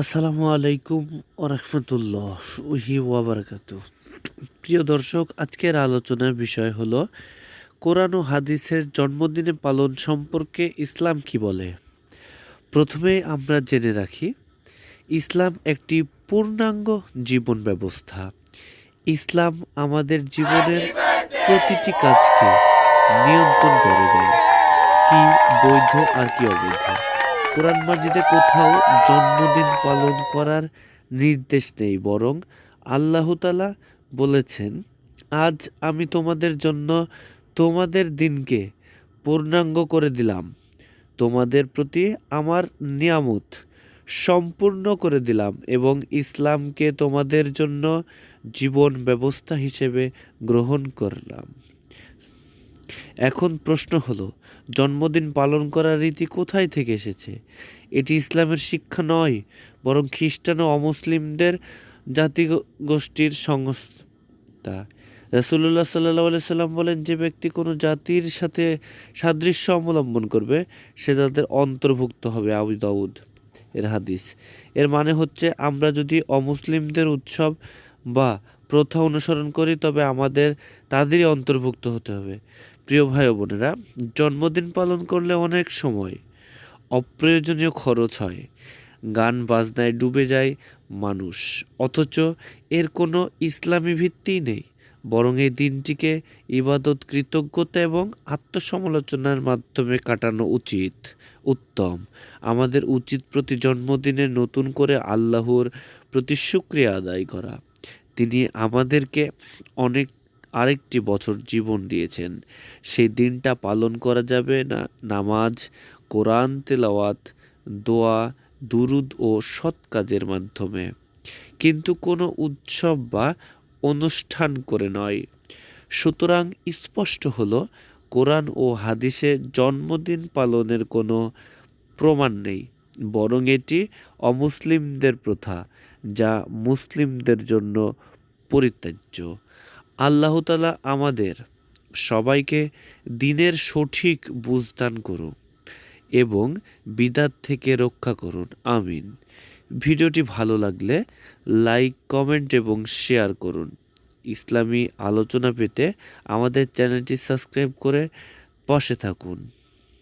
আসসালামু আলাইকুম ওরহমতুল্লাহ উহি ওয়াবারাকাতু প্রিয় দর্শক, আজকের আলোচনার বিষয় হলো, কোরআন ও হাদিসের জন্মদিনে পালন সম্পর্কে ইসলাম কি বলে? প্রথমে আমরা জেনে রাখি, ইসলাম একটি পূর্ণাঙ্গ জীবন ব্যবস্থা। ইসলাম আমাদের জীবনের প্রতিটি কাজকে নিয়ন্ত্রণ করে দেয়, কি বৈধ আর কি অবৈধ। কোরআন মাজিদে কোথাও জন্মদিন পালন করার নির্দেশ নেই, বরং আল্লাহ তালা বলেছেন, আজ আমি তোমাদের জন্য তোমাদের দিনকে পূর্ণাঙ্গ করে দিলাম। তোমাদের প্রতি আমার নিয়ামত সম্পূর্ণ করে দিলাম এবং ইসলামকে তোমাদের জন্য জীবন ব্যবস্থা হিসেবে গ্রহণ করলাম। এখন প্রশ্ন হলো, জন্মদিন পালন করার রীতি কোথায় থেকে এসেছে? এটি ইসলামের শিক্ষা নয়, বরং খ্রিস্টান ও অমুসলিমদের জাতিগোষ্ঠীর সংস্থা। রাসুল্লাহ সাল্লাহ সাল্লাম বলেন, যে ব্যক্তি কোনো জাতির সাথে সাদৃশ্য অবলম্বন করবে, সে তাদের অন্তর্ভুক্ত হবে, আবু দাউদ এর হাদিস। এর মানে হচ্ছে, আমরা যদি অমুসলিমদের উৎসব বা প্রথা অনুসরণ করি, তবে আমাদের তাদেরই অন্তর্ভুক্ত হতে হবে। প্রিয় ভাই বোনেরা, জন্মদিন পালন করলে অনেক সময় অপ্রয়োজনীয় খরচ হয়। গান বাজনায় ডুবে যায় মানুষ। অথচ এর কোনো ইসলামী ভিত্তিই নেই। বরং এই দিনটিকে ইবাদত, কৃতজ্ঞতা এবং আত্মসমালোচনার মাধ্যমে কাটানো উচিত, উত্তম। আমাদের উচিত প্রতি জন্মদিনে নতুন করে আল্লাহর প্রতি শুক্রিয়া আদায় করা। তিনি আমাদেরকে অনেক আরেকটি বছর জীবন দিয়েছেন। সেই দিনটা পালন করা যাবে না। নামাজ, কোরআন, তেলাওয়াত, দোয়া, দুরুদ ও সৎ কাজের মাধ্যমে। কিন্তু কোনো উৎসব বা অনুষ্ঠান করে নয়। সুতরাং স্পষ্ট হলো, কোরআন ও হাদিসে জন্মদিন পালনের কোনো প্রমাণ নেই। বরং এটি অমুসলিমদের প্রথা, যা মুসলিমদের জন্য পরিত্যাজ্য। আল্লাহ তালা আমাদের সবাইকে দিনের সঠিক বুঝদান করুন এবং বিদাত থেকে রক্ষা করুন। আমিন। ভিডিওটি ভালো লাগলে লাইক, কমেন্ট এবং শেয়ার করুন। ইসলামী আলোচনা পেতে আমাদের চ্যানেলটি সাবস্ক্রাইব করে পাশে থাকুন।